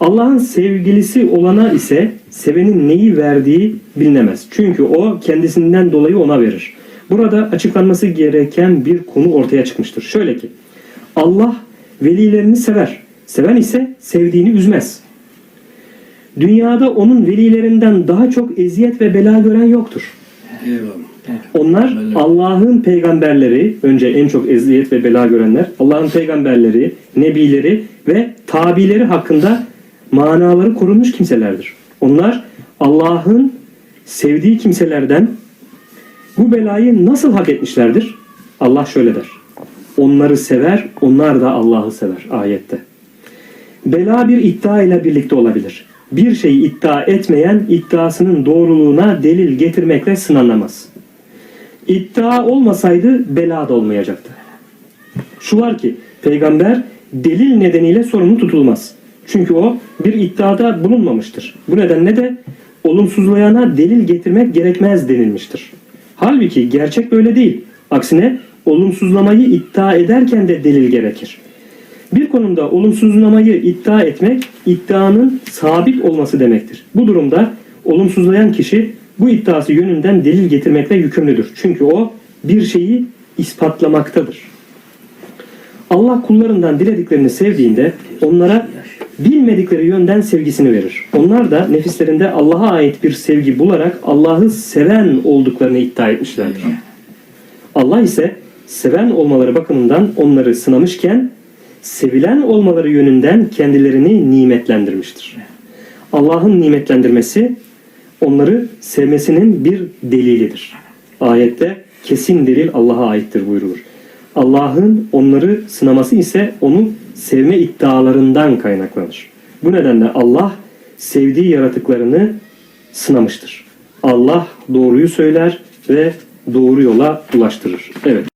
Allah'ın sevgilisi olana ise sevenin neyi verdiği bilinemez. Çünkü o kendisinden dolayı ona verir. Burada açıklanması gereken bir konu ortaya çıkmıştır. Şöyle ki Allah velilerini sever. Seven ise sevdiğini üzmez. Dünyada onun velilerinden daha çok eziyet ve bela gören yoktur. Eyvallah. Onlar. Allah'ın peygamberleri, önce en çok eziyet ve bela görenler, Allah'ın peygamberleri, nebileri ve tabileri hakkında manaları korunmuş kimselerdir. Onlar Allah'ın sevdiği kimselerden bu belayı nasıl hak etmişlerdir? Allah şöyle der. Onları sever, onlar da Allah'ı sever ayette. Bela bir iddia ile birlikte olabilir. Bir şeyi iddia etmeyen iddiasının doğruluğuna delil getirmekle sınanamaz. İddia olmasaydı bela da olmayacaktı. Şu var ki peygamber delil nedeniyle sorumlu tutulmaz. Çünkü o bir iddiada bulunmamıştır. Bu nedenle de olumsuzlayana delil getirmek gerekmez denilmiştir. Halbuki gerçek böyle değil. Aksine olumsuzlamayı iddia ederken de delil gerekir. Bir konumda olumsuzlamayı iddia etmek iddianın sabit olması demektir. Bu durumda olumsuzlayan kişi bu iddiası yönünden delil getirmekle yükümlüdür. Çünkü o bir şeyi ispatlamaktadır. Allah kullarından dilediklerini sevdiğinde onlara bilmedikleri yönden sevgisini verir. Onlar da nefislerinde Allah'a ait bir sevgi bularak Allah'ı seven olduklarını iddia etmişlerdir. Allah ise seven olmaları bakımından onları sınamışken sevilen olmaları yönünden kendilerini nimetlendirmiştir. Allah'ın nimetlendirmesi onları sevmesinin bir delilidir. Ayette kesin delil Allah'a aittir buyrulur. Allah'ın onları sınaması ise onu sevme iddialarından kaynaklanır. Bu nedenle Allah sevdiği yaratıklarını sınamıştır. Allah doğruyu söyler ve doğru yola ulaştırır. Evet.